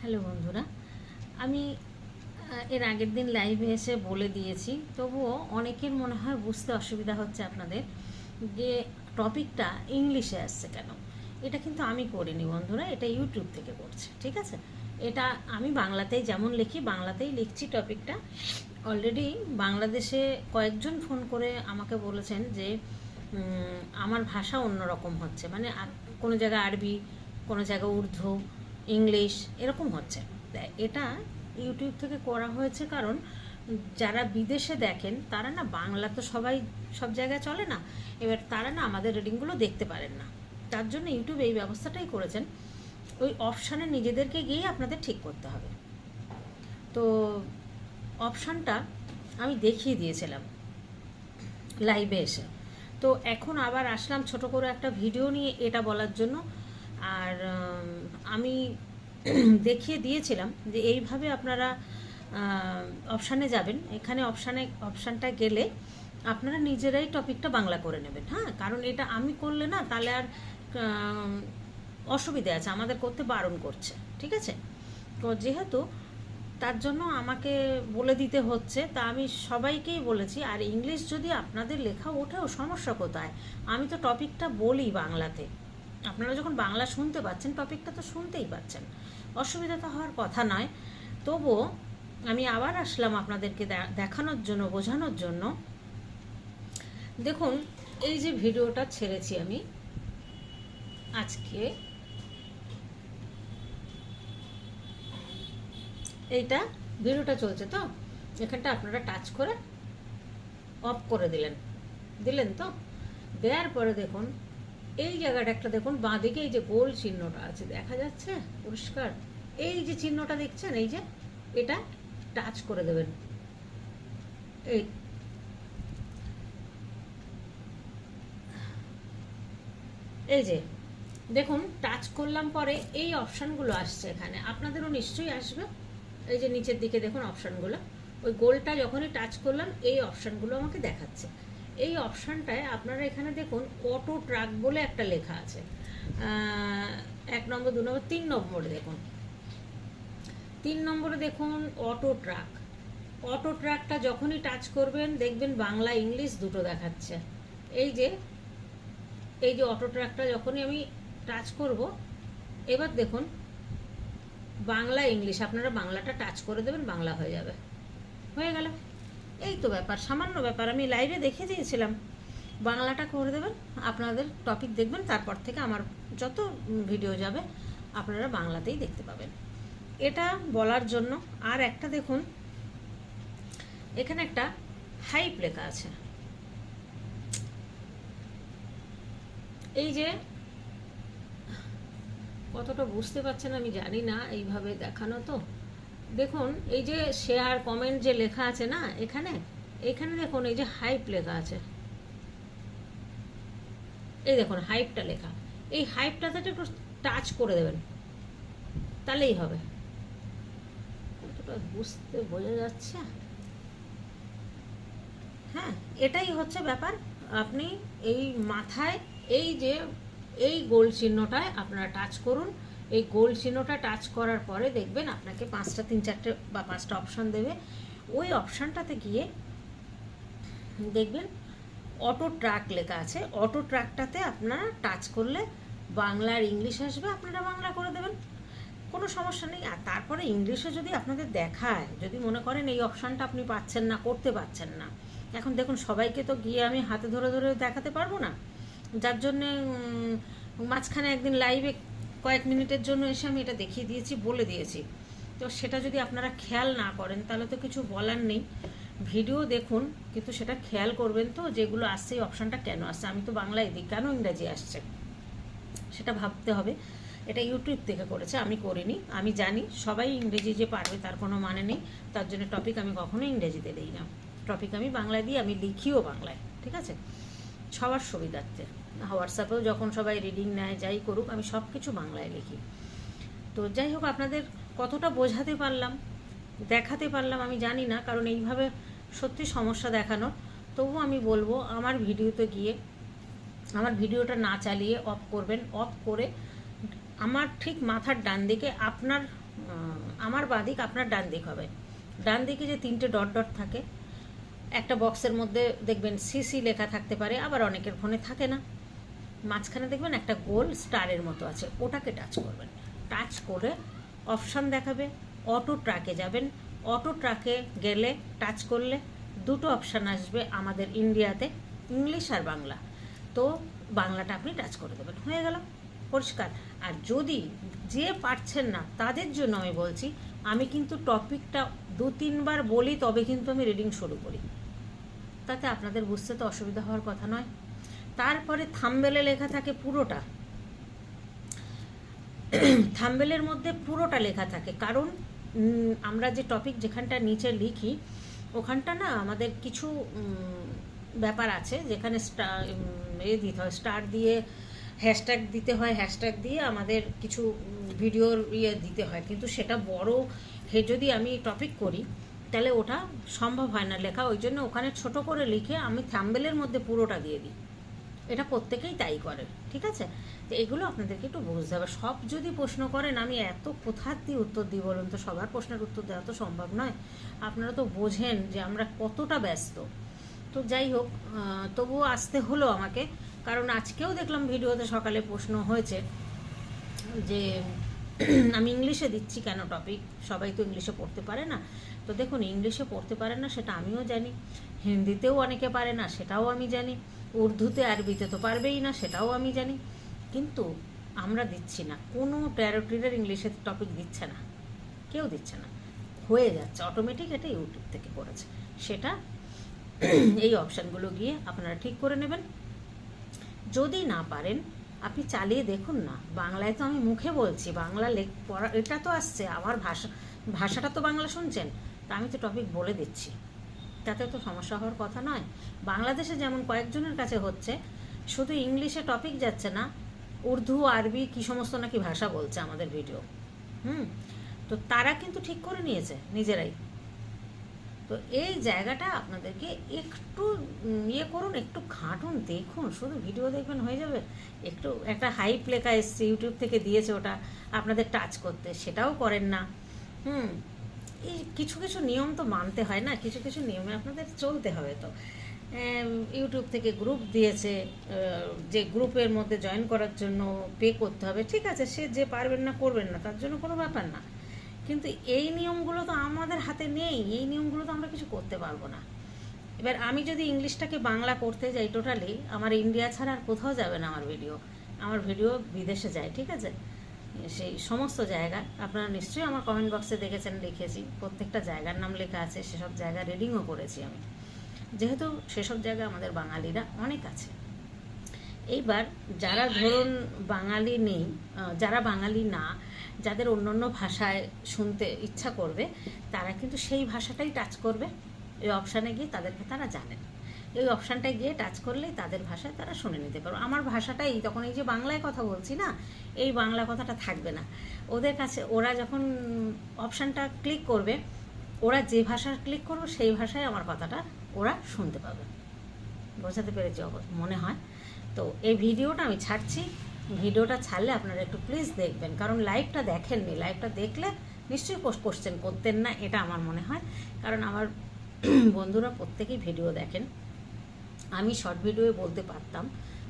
Hello বন্ধুরা, আমি এর আগের দিন লাইভে এসে বলে দিয়েছি, তবুও অনেকের মনে হয় বুঝতে অসুবিধা হচ্ছে আপনাদের যে টপিকটা ইংলিশে আসছে কেন। এটা কিন্তু আমি করিনি বন্ধুরা, এটা ইউটিউব থেকে করছে, ঠিক আছে? এটা আমি বাংলাতেই যেমন লিখি, বাংলাতেই লিখছি টপিকটা। অলরেডি বাংলাদেশে কয়েকজন ফোন করে আমাকে বলেছেন যে আমার ভাষা অন্যরকম হচ্ছে। মানে কোনো জায়গায় আরবি, কোনো জায়গায় উর্দু ইংলিশ এরকম হচ্ছে। এটা ইউটিউব থেকে করা হয়েছে কারণ যারা বিদেশে দেখেন, তারা না বাংলা তো সবাই সব জায়গায় চলে না। এবার তারা না আমাদের রিডিংগুলো দেখতে পারেন না। তার জন্য ইউটিউব এই ব্যবস্থাটাই করেছেন। ওই অপশানে নিজেদেরকে গিয়ে আপনাদের ঠিক করতে হবে। তো অপশানটা আমি দেখিয়ে দিয়েছিলাম লাইভে এসে। তো এখন আবার আসলাম ছোট করে একটা ভিডিও নিয়ে এটা বলার জন্য। আর আমি দেখিয়ে দিয়েছিলাম যে এইভাবে আপনারা অপশানে যাবেন। এখানে অপশানে অপশানটা গেলে আপনারা নিজেরাই টপিকটা বাংলা করে নেবেন। হ্যাঁ কারণ এটা আমি করলে না তাহলে আর অসুবিধে আছে। আমাদের করতে বারণ করছে। ঠিক আছে? তো যেহেতু তার জন্য আমাকে বলে দিতে হচ্ছে, তা আমি সবাইকেই বলেছি। আর ইংলিশ যদি আপনাদের লেখা ওঠেও, সমস্যা কোথায়? আমি তো টপিকটা বলি বাংলাতে। আপনারা যখন বাংলা শুনতে পাচ্ছেন টপিকটা তো শুনতেই পাচ্ছেন। অসুবিধা তো হওয়ার কথা নয়। তবুও আমি আবার আসলাম আপনাদেরকে দেখানোর জন্য, বোঝানোর জন্য। দেখুন, এই যে ভিডিওটা ছেড়েছি আমি, আজকে এইটা ভিডিওটা চলছে তো? এখানটা আপনারা টাচ করে অফ করে দিলেন। দিলেন তো? দেওয়ার পরে দেখুন এই জায়গাটা একটা দেখুন, বাঁদিকে এই যে গোল চিহ্নটা আছে, দেখা যাচ্ছে? পরিষ্কার। এই যে চিহ্নটা দেখছেন, এই যে এটা টাচ করে দেবেন। এই। এই যে, দেখুন, টাচ করলাম পরে এই অপশানগুলো আসছে এখানে। আপনাদেরও নিশ্চয়ই আসবে। এই যে নিচের দিকে দেখুন অপশানগুলো। ওই গোলটা যখনই টাচ করলাম, এই অপশানগুলো আমাকে দেখাচ্ছে। এই অপশানটায় আপনারা এখানে দেখুন অটো ট্রাক বলে একটা লেখা আছে। এক নম্বর, দু নম্বর, তিন নম্বরে দেখুন। তিন নম্বরে দেখুন অটো ট্রাক। অটো ট্রাকটা যখনই টাচ করবেন, দেখবেন বাংলা, ইংলিশ দুটো দেখাচ্ছে। এই যে এই যে অটো ট্রাকটা যখনই আমি টাচ করব, এবার দেখুন বাংলা, ইংলিশ। আপনারা বাংলাটা টাচ করে দেবেন, বাংলা হয়ে যাবে। হয়ে গেল। এই তো ব্যাপার, সামান্য ব্যাপার। আমি লাইভে দেখে দিয়েছিলাম। বাংলাটা করে দেবেন, আপনাদের টপিক দেখবেন, তারপর থেকে আমার যত ভিডিও যাবে, আপনারা বাংলাতেই দেখতে পাবেন। এটা বলার জন্য আর একটা দেখুন, এখানে একটা হাইপ লেখা আছে। এই যে, কতটা বুঝতে পারছেন আমি জানি না, এইভাবে দেখানো তো। দেখুন, এই যে শেয়ার কমেন্ট যে লেখা আছে না, এখানে এখানে দেখুন, এই যে হাইপ লেখা আছে। এই দেখুন হাইপটা লেখা। এই হাইপটাতে একটু টাচ করে দেবেন। তাহলেই হবে। বুঝতে বোঝা যাচ্ছে? হ্যাঁ এটাই হচ্ছে ব্যাপার। আপনি এই মাথায়, এই যে, এই গোল চিহ্নটায় আপনারা টাচ করুন। এই গোল চিহ্নটা টাচ করার পরে দেখবেন আপনাকে পাঁচটা, তিন চারটে বা পাঁচটা অপশান দেবে। ওই অপশানটাতে গিয়ে দেখবেন অটো ট্রাক লেখা আছে। অটো ট্রাকটাতে আপনারা টাচ করলে বাংলা আর ইংলিশ আসবে, আপনারা বাংলা করে দেবেন। কোনো সমস্যা নেই। আর তারপরে ইংলিশে যদি আপনাদের দেখায়, যদি মনে করেন এই অপশানটা আপনি পাচ্ছেন না, করতে পারছেন না, এখন দেখুন সবাইকে তো গিয়ে আমি হাতে ধরে ধরে দেখাতে পারব না। যার জন্যে মাঝখানে একদিন লাইভে কয়েক মিনিটের জন্য এসে আমি এটা দেখিয়ে দিয়েছি, বলে দিয়েছি। তো সেটা যদি আপনারা খেয়াল না করেন, তাহলে তো কিছু বলার নেই। ভিডিও দেখুন, কিন্তু সেটা খেয়াল করবেন তো, যেগুলো আসছে, এই অপশানটা কেন আসছে? আমি তো বাংলায় দিই কেন ইংরাজি আসছে? সেটা ভাবতে হবে। এটা ইউটিউব থেকে করেছে, আমি করিনি। আমি জানি, সবাই ইংরেজি যে পারবে তার কোনো মানে নেই। তার জন্য টপিক আমি কখনো ইংরেজিতে দিই না। টপিক আমি বাংলায় দিই, আমি লিখিও বাংলায়, ঠিক আছে? সবার সুবিধার্থে। হোয়াটসঅ্যাপেও যখন সবাই রিডিং নেয়, যাই করুক, আমি সব কিছু বাংলায় লিখি। তো যাই হোক, আপনাদের কতটা বোঝাতে পারলাম, দেখাতে পারলাম, আমি জানি না, কারণ এইভাবে সত্যি সমস্যা দেখানো। তবু আমি বলব, আমার ভিডিওতে গিয়ে, আমার ভিডিওটা না চালিয়ে অফ করবেন। অফ করে আমার ঠিক মাথার ডান দিকে আপনার আমার বাঁ দিক আপনার ডান দিক হবে। ডান দিকে যে তিনটে ডট ডট থাকে, একটা বক্সের মধ্যে দেখবেন সিসি লেখা থাকতে পারে, আবার অনেকের ফোনে থাকে না। মাঝখানে দেখবেন একটা গোল স্টারের মতো আছে, ওটাকে টাচ করবেন। টাচ করে অপশান দেখাবে অটো ট্রাকে যাবেন। অটো ট্রাকে গেলে টাচ করলে দুটো অপশান আসবে আমাদের ইন্ডিয়াতে ইংলিশ আর বাংলা। তো বাংলাটা আপনি টাচ করে দেবেন। হয়ে গেল, পরিষ্কার। আর যদি যে পারছেন না, তাদের জন্য আমি বলছি, আমি কিন্তু টপিকটা দু তিনবার বলি, তবে কিন্তু আমি রিডিং শুরু করি। তাতে আপনাদের বুঝতে তো অসুবিধা হওয়ার কথা নয়। তারপরে থাম্বেলে লেখা থাকে পুরোটা। থাম্বেলের মধ্যে পুরোটা লেখা থাকে। কারণ আমরা যে টপিক যেখানটা নিচে লিখি, ওখানটা না আমাদের কিছু ব্যাপার আছে। যেখানে এ দিতে হয় স্টার দিয়ে হ্যাশট্যাগ দিতে হয় হ্যাশট্যাগ দিয়ে আমাদের কিছু ভিডিওর ইয়ে দিতে হয়। কিন্তু সেটা বড় হে যদি আমি টপিক করি, তাহলে ওটা সম্ভব হয় না লেখা। ওই জন্য ওখানে ছোট করে লিখে আমি থাম্বেলের মধ্যে পুরোটা দিয়ে দিই। এটা প্রত্যেকেই তাই করে, ঠিক আছে? তো এগুলো আপনাদেরকে একটু বুঝতে হবে। সব যদি প্রশ্ন করেন, আমি এত কোথার দিয়ে উত্তর দিই বলুন তো? সবার প্রশ্নের উত্তর দেওয়া তো সম্ভব নয়। আপনারা তো বোঝেন যে আমরা কতটা ব্যস্ত। তো যাই হোক তবুও আসতে হলো আমাকে। কারণ আজকেও দেখলাম ভিডিওতে সকালে প্রশ্ন হয়েছে যে, আমি ইংলিশে দিচ্ছি কেন টপিক সবাই তো ইংলিশে পড়তে পারে না। তো দেখুন, ইংলিশে পড়তে পারে না, সেটা আমিও জানি। হিন্দিতেও অনেকে পারে না, সেটাও আমি জানি। উর্দুতে আরবিতে তো পারবেই না, সেটাও আমি জানি। কিন্তু আমরা দিচ্ছি না। কোনো ট্যারোটিরের ইংলিশের টপিক দিচ্ছে না। কেউ দিচ্ছে না। হয়ে যাচ্ছে। অটোমেটিক এটা ইউটিউব থেকে করেছে সেটা এই অপশানগুলো গিয়ে আপনারা ঠিক করে নেবেন। যদি না পারেন, আপনি চালিয়ে দেখুন না। বাংলায় তো আমি মুখে বলছি, বাংলা লেখ, পড়া এটা তো আসছে। আমার ভাষা ভাষাটা তো বাংলা শুনছেন। তা আমি তো টপিক বলে দিচ্ছি। তাতে তো সমস্যা হওয়ার কথা নয়। বাংলাদেশে যেমন কয়েকজনের কাছে হচ্ছে, শুধু ইংলিশে টপিক যাচ্ছে না, উর্দু, আরবি, কি সমস্ত নাকি ভাষা বলছে আমাদের ভিডিও হুম? তো তারা কিন্তু ঠিক করে নিয়েছে নিজেরাই। তো এই জায়গাটা আপনাদেরকে একটু ইয়ে করুন, একটু ঘাঁটুন, দেখুন, শুধু ভিডিও দেখবেন হয়ে যাবে। একটু, একটা হাইপ লেখা এসছে ইউটিউব থেকে দিয়েছে ওটা, আপনাদের টাচ করতে, সেটাও করেন না। হুম? এই কিছু কিছু নিয়ম তো মানতে হয় না, কিছু কিছু নিয়মে আপনাদের চলতে হবে তো। ইউটিউব থেকে গ্রুপ দিয়েছে যে গ্রুপের মধ্যে জয়েন করার জন্য পে করতে হবে। ঠিক আছে, সে যে পারবেন না, করবেন না, তার জন্য কোনো ব্যাপার না। কিন্তু এই নিয়মগুলো তো আমাদের হাতে নেই, এই নিয়মগুলো তো আমরা কিছু করতে পারব না। এবার আমি যদি ইংলিশটাকে বাংলা করতে যাই টোটালি আমার ইন্ডিয়া ছাড়া আর কোথাও যাবে না আমার ভিডিও আমার ভিডিও বিদেশে যায়, ঠিক আছে? সেই সমস্ত জায়গা। আপনারা নিশ্চয়ই আমার কমেন্ট বক্সে দেখেছেন, লিখেছি। প্রত্যেকটা জায়গার নাম লেখা আছে, সেসব জায়গা রিডিংও করেছি আমি। যেহেতু সেসব জায়গা আমাদের বাঙালিরা অনেক আছে। এইবার যারা ধরুন বাঙালি নেই যারা বাঙালি না, যাদের অন্য অন্য ভাষায় শুনতে ইচ্ছা করবে, তারা কিন্তু সেই ভাষাটাই টাচ করবে। এই অপশানে গিয়ে তাদেরকে তারা জানেন। এই অপশানটায় গিয়ে টাচ করলেই তাদের ভাষায় তারা শুনে নিতে পারবে। আমার ভাষাটাই তখন এই যে বাংলায় কথা বলছি না, এই বাংলা কথাটা থাকবে না। ওদের কাছে, ওরা যখন অপশানটা ক্লিক করবে, ওরা যে ভাষা ক্লিক করবে, সেই ভাষায় আমার কথাটা ওরা শুনতে পাবে। বোঝাতে পেরেছি মনে হয়। তো এই ভিডিওটা আমি ছাড়ছি। ভিডিওটা ছাড়লে আপনারা একটু প্লিজ দেখবেন, কারণ লাইভটা দেখেননি। লাইভটা দেখলে নিশ্চয়ই কোশ্চেন করতেন না, এটা আমার মনে হয়। কারণ আমার বন্ধুরা প্রত্যেকেই ভিডিও দেখেন। আমি শর্ট ভিডিওয়ে বলতে পারতাম।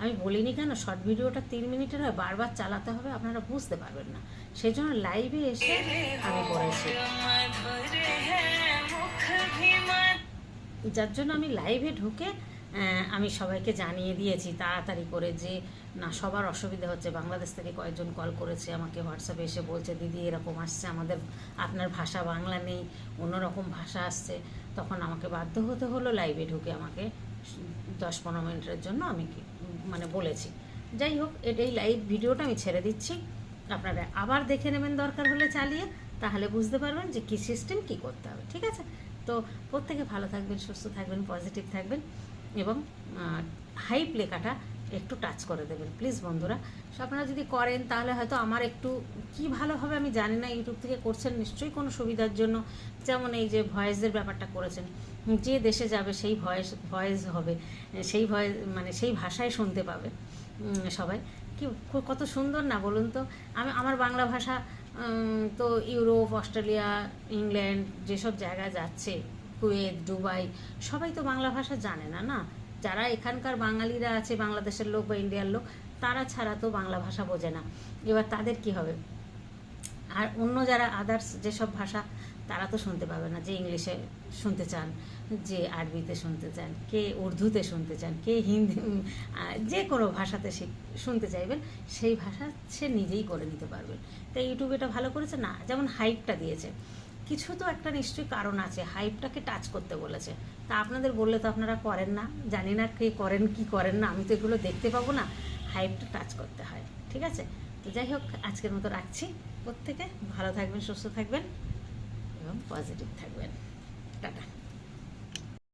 আমি বলিনি কেন? শর্ট ভিডিওটা তিন মিনিটের হয়, বারবার চালাতে হবে, আপনারা বুঝতে পারবেন না। সেই জন্য লাইভে এসে আমি করেছি। যার জন্য আমি লাইভে ঢুকে আমি সবাইকে জানিয়ে দিয়েছি তাড়াতাড়ি করে যে, না, সবার অসুবিধা হচ্ছে। বাংলাদেশ থেকে কয়েকজন কল করেছে আমাকে হোয়াটসঅ্যাপে এসে বলছে, দিদি, এরকম আসছে, আমাদের, আপনার ভাষা বাংলা নেই। অন্যরকম ভাষা আসছে। তখন আমাকে বাধ্য হতে হলো লাইভে ঢুকে আমাকে দশ পনেরো মিনিটের জন্য আমি মানে বলেছি। যাই হোক, এটাই লাইভ ভিডিওটা আমি ছেড়ে দিচ্ছি। আপনারা আবার দেখে নেবেন দরকার হলে চালিয়ে, তাহলে বুঝতে পারবেন যে কী সিস্টেম কী করতে হবে, ঠিক আছে? তো প্রত্যেকে ভালো থাকবেন, সুস্থ থাকবেন পজিটিভ থাকবেন এবং হাইপ লেখাটা একটু টাচ করে দেবেন। প্লিজ বন্ধুরা আপনারা যদি করেন, তাহলে হয়তো আমার একটু কি ভালো হবে আমি জানি না ইউটিউব থেকে করছেন নিশ্চয়ই কোনো সুবিধার জন্য। যেমন এই যে ভয়েসের ব্যাপারটা করেছেন। যে দেশে যাবে সেই ভয়েস ভয়েস হবে। সেই ভয়েস মানে সেই ভাষায় শুনতে পাবে সবাই। কি কত সুন্দর না বলুন তো? আমি, আমার বাংলা ভাষা তো ইউরোপ, অস্ট্রেলিয়া, ইংল্যান্ড যেসব জায়গায় যাচ্ছে, কুয়েত, দুবাই, সবাই তো বাংলা ভাষা জানে না না? যারা এখানকার বাঙালিরা আছে, বাংলাদেশের লোক বা ইন্ডিয়ার লোক, তারা ছাড়া তো বাংলা ভাষা বোঝে না। এবার তাদের কি হবে? আর অন্য যারা আদার্স যেসব ভাষা তারা তো শুনতে পাবে না যে ইংলিশে শুনতে চান, যে আরবিতে শুনতে চান, কে উর্দুতে শুনতে চান, কে হিন্দি যে কোনো ভাষাতে শিখ- শুনতে চাইবেন, সেই ভাষা সে নিজেই করে নিতে পারবেন। তাই ইউটিউব এটা ভালো করেছে? না, যেমন হাইপটা দিয়েছে। কিছু তো একটা নিশ্চয়ই কারণ আছে হাইপটাকে টাচ করতে বলেছে। তা আপনাদের বললে তো আপনারা করেন না, জানি না কে করেন, কি করেন না, আমি তো এগুলো দেখতে পাবো না। হাইপটা টাচ করতে হয়, ঠিক আছে? তো যাই হোক, আজকের মতো রাখছি। প্রত্যেকে ভালো থাকবেন, সুস্থ থাকবেন। পজিটিভ থাকবেন। টাটা।